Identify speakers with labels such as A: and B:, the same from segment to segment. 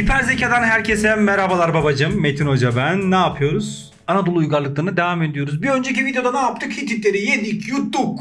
A: Hiper zekadan herkese merhabalar babacım. Metin Hoca ben. Ne yapıyoruz? Anadolu uygarlıklarına devam ediyoruz. Bir önceki videoda ne yaptık? Hititleri yedik, yuttuk.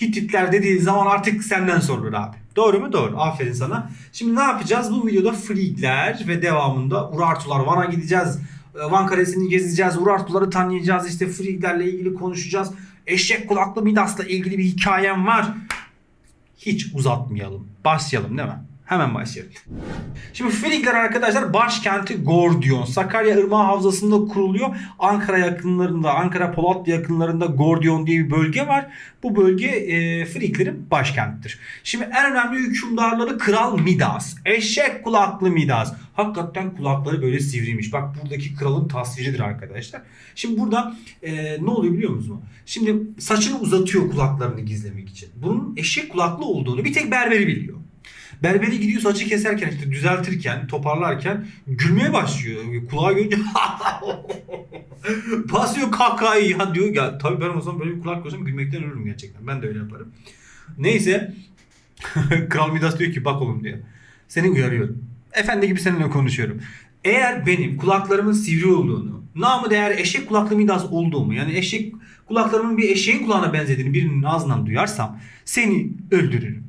A: Hititler dediği zaman artık senden sorulur abi. Doğru mu? Doğru. Aferin sana. Şimdi ne yapacağız? Bu videoda Frigler ve devamında Urartular. Van'a gideceğiz. Ee, Van Kalesi'ni gezeceğiz. Urartuları tanıyacağız. İşte Friglerle ilgili konuşacağız. Eşek kulaklı Midas'la ilgili bir hikayem var. Hiç uzatmayalım. Başlayalım değil mi? Hemen başlayalım. Şimdi Frigler arkadaşlar başkenti Gordion. Sakarya Irmağı Havzası'nda kuruluyor. Ankara yakınlarında, Ankara Polatlı yakınlarında Gordion diye bir bölge var. Bu bölge e, Friglerin başkentidir. Şimdi en önemli hükümdarları Kral Midas. Eşek kulaklı Midas. Hakikaten kulakları böyle sivriymiş. Bak buradaki kralın tasviridir arkadaşlar. Şimdi burada e, ne oluyor biliyor musunuz? Şimdi saçını uzatıyor kulaklarını gizlemek için. Bunun eşek kulaklı olduğunu bir tek berberi biliyor. Berberi gidiyor saçı keserken işte düzeltirken, toparlarken gülmeye başlıyor. Kulağı görünce basıyor kahkahayı ya diyor. Ya tabii ben o zaman böyle bir kulak görsem gülmekten ölürüm gerçekten. Ben de öyle yaparım. Neyse Kral Midas diyor ki bak oğlum diyor. Seni uyarıyorum. Efendi gibi seninle konuşuyorum. Eğer benim kulaklarımın sivri olduğunu, namı değer eşek kulaklı Midas olduğumu yani eşek kulaklarımın bir eşeğin kulağına benzediğini birinin ağzından duyarsam seni öldürürüm.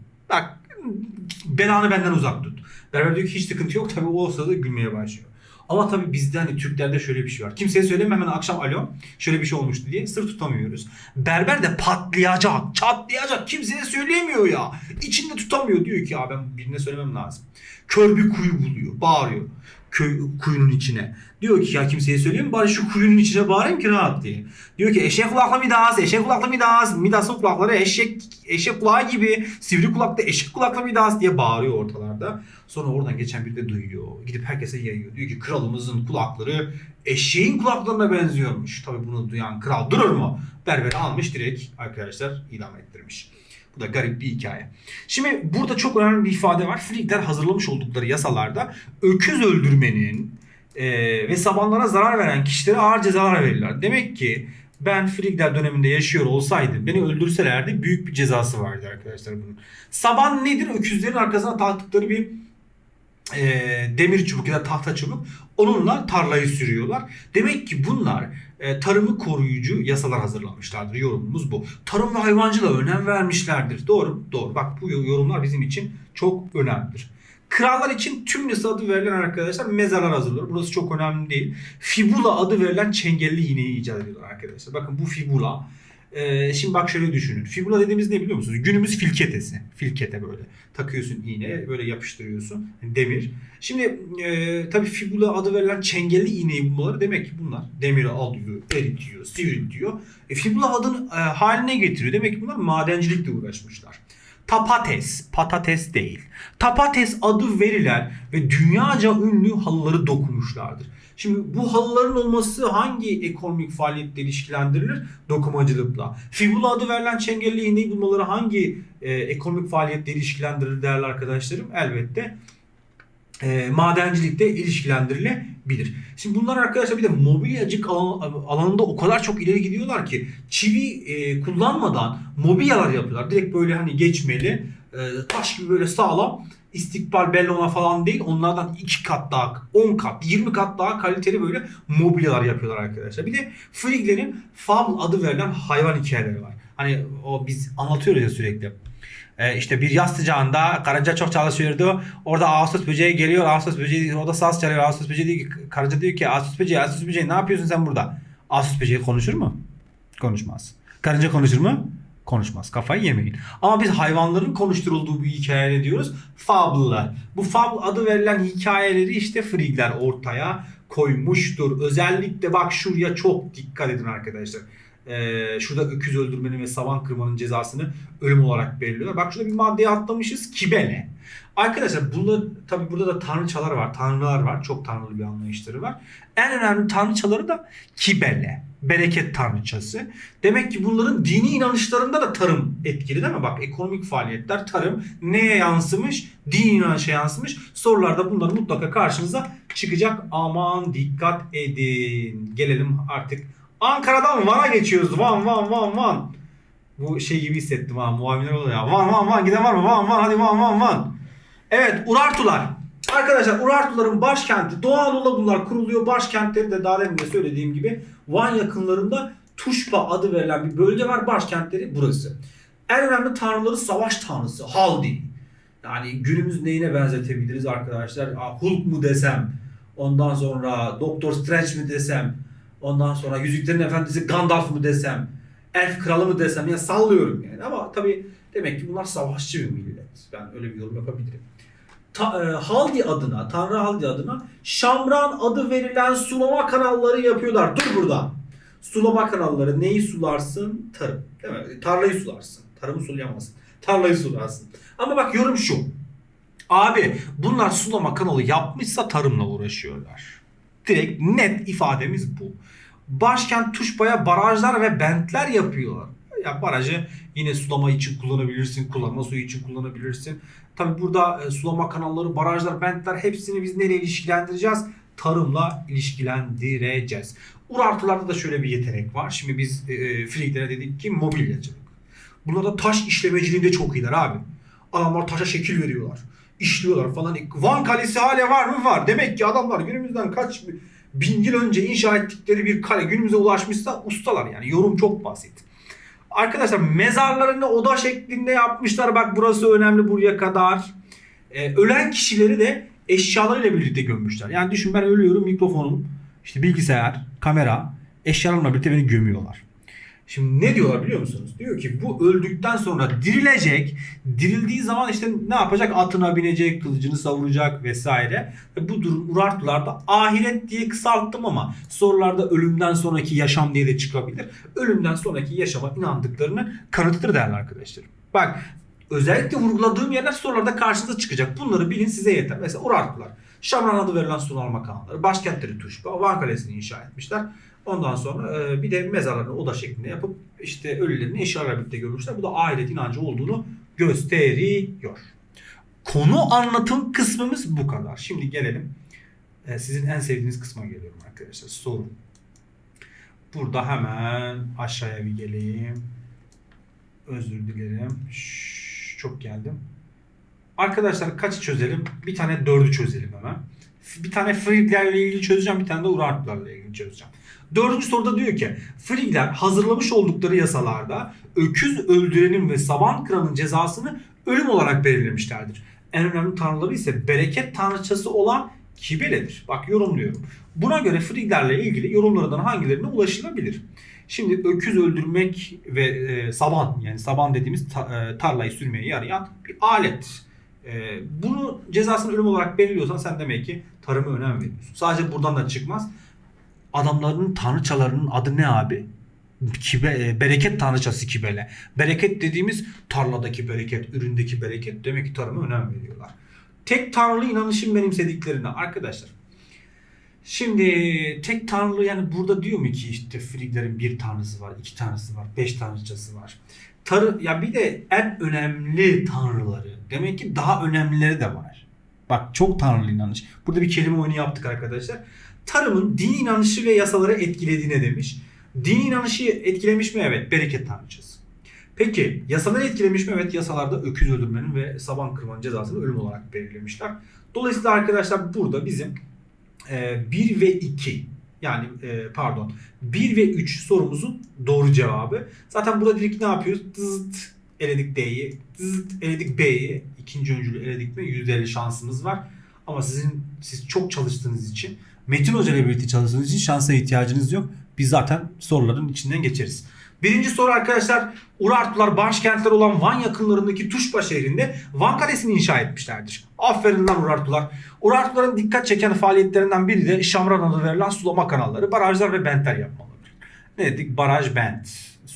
A: Belanı benden uzak tut. Berber diyor ki hiç sıkıntı yok tabii o olsa da gülmeye başlıyor. Ama tabii bizde hani Türklerde şöyle bir şey var. Kimseye söyleme hemen akşam alo şöyle bir şey olmuştu diye sır tutamıyoruz. Berber de patlayacak, çatlayacak. Kimseye söyleyemiyor ya. İçinde tutamıyor. Diyor ki ya ben birine söylemem lazım. Kör bir kuyu buluyor. Bağırıyor. Köy, kuyunun içine. Diyor ki ya kimseye söyleyeyim? Bari şu kuyunun içine bağırayım ki rahat diye. Diyor ki eşek kulaklı Midas, eşek kulaklı Midas. Midas'ın kulakları eşek eşek kulağı gibi. Sivri kulaklı eşek kulaklı Midas diye bağırıyor ortalarda. Sonra oradan geçen biri de duyuyor. Gidip herkese yayıyor. Diyor ki kralımızın kulakları eşeğin kulaklarına benziyormuş. Tabii bunu duyan kral durur mu? Berberi almış direkt arkadaşlar idam ettirmiş. Bu da garip bir hikaye. Şimdi burada çok önemli bir ifade var. Frigler hazırlamış oldukları yasalarda öküz öldürmenin e, ve sabanlara zarar veren kişilere ağır cezalar verirler. Demek ki ben Frigler döneminde yaşıyor olsaydım beni öldürselerdi büyük bir cezası vardı arkadaşlar bunun. Saban nedir? Öküzlerin arkasına taktıkları bir e, demir çubuk ya da tahta çubuk. Onunla tarlayı sürüyorlar. Demek ki bunlar e, tarımı koruyucu yasalar hazırlamışlardır. Yorumumuz bu. Tarım ve hayvancılığa önem vermişlerdir. Doğru Doğru. Bak bu yorumlar bizim için çok önemlidir. Krallar için tümlesi adı verilen arkadaşlar mezarlar hazırlıyor. Burası çok önemli değil. Fibula adı verilen çengelli iğneyi icat ediyorlar arkadaşlar. Bakın bu fibula. Ee, şimdi bak şöyle düşünün. Fibula dediğimiz ne biliyor musunuz? Günümüz filketesi. Filkete böyle. Takıyorsun iğne böyle yapıştırıyorsun. Demir. Şimdi e, tabii fibula adı verilen çengelli iğneyi bulmaları demek ki bunlar demiri alıyor, eritiyor, sivriltiyor. E, fibula adını e, haline getiriyor. Demek ki bunlar madencilikle uğraşmışlar. Tapates, patates değil. Tapates adı verilen ve dünyaca ünlü halıları dokumuşlardır. Şimdi bu halıların olması hangi ekonomik faaliyetle ilişkilendirilir? Dokumacılıkla. Fibula adı verilen çengelli iğneyi bulmaları hangi e, ekonomik faaliyetle ilişkilendirilir değerli arkadaşlarım? Elbette e, madencilikte ilişkilendirilebilir. Şimdi bunlar arkadaşlar bir de mobilyacık alan- alanında o kadar çok ileri gidiyorlar ki çivi e, kullanmadan mobilyalar yapıyorlar. Direkt böyle hani geçmeli e, taş gibi böyle sağlam istikbal bellona falan değil onlardan 2 kat daha 10 kat 20 kat daha kaliteli böyle mobilyalar yapıyorlar arkadaşlar. Bir de Frigler'in Fable adı verilen hayvan hikayeleri var. Hani o biz anlatıyoruz ya sürekli. Ee, işte bir yaz sıcağında karınca çok çalışıyordu. Orada Ağustos böceği geliyor. Ağustos böceği orada saz çalıyor. Ağustos böceği diyor ki, karınca diyor ki Ağustos böceği, Ağustos böceği ne yapıyorsun sen burada? Ağustos böceği konuşur mu? Konuşmaz. Karınca konuşur mu? Konuşmaz. Kafayı yemeyin. Ama biz hayvanların konuşturulduğu bir hikaye diyoruz. Fable'lar. Bu fable adı verilen hikayeleri işte Frigler ortaya koymuştur. Özellikle bak şuraya çok dikkat edin arkadaşlar. Ee, şurada öküz öldürmenin ve savan kırmanın cezasını ölüm olarak belirliyorlar. Bak şurada bir maddeye atlamışız. Kibele. Arkadaşlar burada tabi burada da tanrıçalar var, tanrılar var. Çok tanrılı bir anlayışları var. En önemli tanrıçaları da Kibele. Bereket tanrıçası. Demek ki bunların dini inanışlarında da tarım etkili değil mi? Bak ekonomik faaliyetler, tarım neye yansımış? Dini inanışa yansımış. Sorularda bunlar mutlaka karşınıza çıkacak. Aman dikkat edin. Gelelim artık Ankara'dan Van'a geçiyoruz. Van, Van, Van, Van. Bu şey gibi hissettim ha. Muavinler oluyor ya. Van, Van, Van. Giden var mı? Van, Van. Hadi Van, Van, Van. Evet Urartular. Arkadaşlar Urartuların başkenti Doğu Anadolu'da bunlar kuruluyor. Başkentleri de daha demin de söylediğim gibi Van yakınlarında Tuşpa adı verilen bir bölge var. Başkentleri burası. En önemli tanrıları savaş tanrısı Haldi. Yani günümüz neyine benzetebiliriz arkadaşlar? Hulk mu desem, ondan sonra Doktor Strange mi desem, ondan sonra Yüzüklerin Efendisi Gandalf mı desem, Elf Kralı mı desem ya sallıyorum yani ama tabii demek ki bunlar savaşçı bir millet. Ben öyle bir yorum yapabilirim. Ta, e, Haldi adına, Tanrı Haldi adına Şamran adı verilen sulama kanalları yapıyorlar. Dur burada. Sulama kanalları neyi sularsın? Tarım. Değil mi? Tarlayı sularsın. Tarımı sulayamazsın. Tarlayı sularsın. Ama bak yorum şu. Abi bunlar sulama kanalı yapmışsa tarımla uğraşıyorlar. Direkt net ifademiz bu. Başkent Tuşba'ya barajlar ve bentler yapıyorlar. Ya barajı yine sulama için kullanabilirsin, kullanma suyu için kullanabilirsin. Tabi burada e, sulama kanalları, barajlar, bentler hepsini biz neyle ilişkilendireceğiz? Tarımla ilişkilendireceğiz. Urartularda da şöyle bir yetenek var. Şimdi biz e, e, Friglere dedik ki mobilyacılık. Bunlar da taş işlemeciliğinde çok iyiler abi. Adamlar taşa şekil veriyorlar. işliyorlar falan. Van Kalesi hala var mı? Var. Demek ki adamlar günümüzden kaç bin yıl önce inşa ettikleri bir kale günümüze ulaşmışsa ustalar yani. Yorum çok basit. Arkadaşlar mezarlarını oda şeklinde yapmışlar. Bak burası önemli buraya kadar. Ee, ölen kişileri de eşyalarıyla birlikte gömmüşler. Yani düşün ben ölüyorum mikrofonum, işte bilgisayar, kamera, eşyalarımla birlikte beni gömüyorlar. Şimdi ne diyorlar biliyor musunuz? Diyor ki bu öldükten sonra dirilecek. Dirildiği zaman işte ne yapacak? Atına binecek, kılıcını savuracak vesaire. Ve bu durum Urartularda ahiret diye kısalttım ama sorularda ölümden sonraki yaşam diye de çıkabilir. Ölümden sonraki yaşama inandıklarını kanıtıdır değerli arkadaşlarım. Bak özellikle vurguladığım yerler sorularda karşınıza çıkacak. Bunları bilin size yeter. Mesela Urartular. Şamran adı verilen Sunal makamları. Başkentleri Tuşba. Van Kalesi'ni inşa etmişler. Ondan sonra e, bir de mezarlarını oda şeklinde yapıp işte ölülerini eşyalarla birlikte görmüşler. Bu da ahiret inancı olduğunu gösteriyor. Konu anlatım kısmımız bu kadar. Şimdi gelelim e, sizin en sevdiğiniz kısma geliyorum arkadaşlar. Sorun. Burada hemen aşağıya bir geleyim. Özür dilerim. Şşş, çok geldim. Arkadaşlar kaçı çözelim? Bir tane dördü çözelim hemen. Bir tane Friglerle ilgili çözeceğim. Bir tane de Urartularla ilgili çözeceğim. Dördüncü soruda diyor ki Frigler hazırlamış oldukları yasalarda öküz öldürenin ve saban kıranın cezasını ölüm olarak belirlemişlerdir. En önemli tanrıları ise bereket tanrıçası olan Kibele'dir. Bak yorumluyorum. Buna göre Friglerle ilgili yorumlardan hangilerine ulaşılabilir? Şimdi öküz öldürmek ve e, saban yani saban dediğimiz ta- e, tarlayı sürmeye yarayan bir alet. E, bunu cezasını ölüm olarak belirliyorsan sen demek ki tarıma önem veriyorsun. Sadece buradan da çıkmaz. Adamların tanrıçalarının adı ne abi? Kibe, e, bereket tanrıçası Kibele. Bereket dediğimiz tarladaki bereket, üründeki bereket demek ki tarıma önem veriyorlar. Tek tanrılı inanışın benimsediklerine arkadaşlar. Şimdi tek tanrılı yani burada diyor mu ki işte Friglerin bir tanrısı var, iki tanrısı var, beş tanrıçası var. Tarı, ya bir de en önemli tanrıları. Demek ki daha önemlileri de var. Bak çok tanrılı inanış. Burada bir kelime oyunu yaptık arkadaşlar. Tarımın din inanışı ve yasaları etkilediğine demiş. Din inanışı etkilemiş mi? Evet. Bereket tanrıçası. Peki yasaları etkilemiş mi? Evet yasalarda öküz öldürmenin ve saban kırmanın cezasını ölüm olarak belirlemişler. Dolayısıyla arkadaşlar burada bizim 1 ve 2 yani e, pardon 1 ve 3 sorumuzun doğru cevabı. Zaten burada direkt ne yapıyoruz? Tızt eledik D'yi, tızt eledik B'yi. İkinci öncülü eledik mi %50 şansımız var. Ama sizin siz çok çalıştığınız için Metin Hoca ile birlikte çalıştığınız için şansa ihtiyacınız yok. Biz zaten soruların içinden geçeriz. Birinci soru arkadaşlar Urartular başkentler olan Van yakınlarındaki Tuşba şehrinde Van Kalesi'ni inşa etmişlerdir. Aferin lan Urartular. Urartuların dikkat çeken faaliyetlerinden biri de Şamran adı verilen sulama kanalları, barajlar ve bentler yapmalarıdır. Ne dedik? Baraj, bent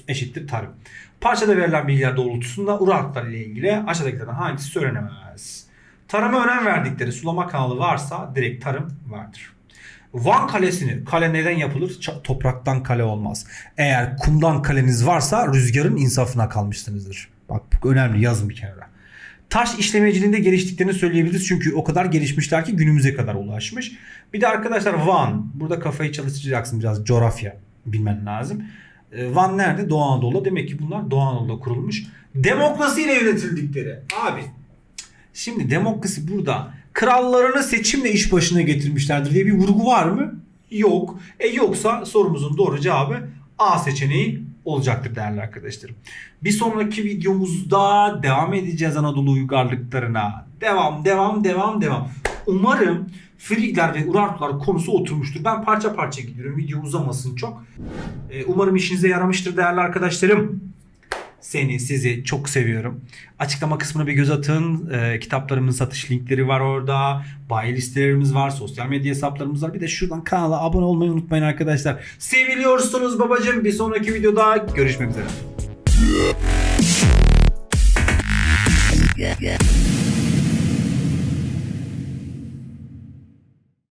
A: eşittir tarım. Parçada verilen bilgiler doğrultusunda Urartular ile ilgili aşağıdakilerden hangisi söylenemez? Tarıma önem verdikleri sulama kanalı varsa direkt tarım vardır. Van Kalesi'ni, kale neden yapılır? Ç- topraktan kale olmaz. Eğer kumdan kaleniz varsa rüzgarın insafına kalmışsınızdır. Bak bu önemli yazın bir kenara. Taş işlemeciliğinde geliştiklerini söyleyebiliriz çünkü o kadar gelişmişler ki günümüze kadar ulaşmış. Bir de arkadaşlar Van, burada kafayı çalıştıracaksın biraz coğrafya bilmen lazım. Ee, Van nerede? Doğu Anadolu'da. Demek ki bunlar Doğu Anadolu'da kurulmuş. Demokrasiyle yönetildikleri. Abi Şimdi demokrasi burada krallarını seçimle iş başına getirmişlerdir diye bir vurgu var mı? Yok. E yoksa sorumuzun doğru cevabı A seçeneği olacaktır değerli arkadaşlarım. Bir sonraki videomuzda devam edeceğiz Anadolu uygarlıklarına. Devam, devam, devam, devam. Umarım Frigler ve Urartular konusu oturmuştur. Ben parça parça gidiyorum. Video uzamasın çok. Ee, umarım işinize yaramıştır değerli arkadaşlarım. Seni, sizi çok seviyorum. Açıklama kısmına bir göz atın. Ee, kitaplarımın satış linkleri var orada. Bayi listelerimiz var. Sosyal medya hesaplarımız var. Bir de şuradan kanala abone olmayı unutmayın arkadaşlar. Seviliyorsunuz babacım. Bir sonraki videoda görüşmek üzere.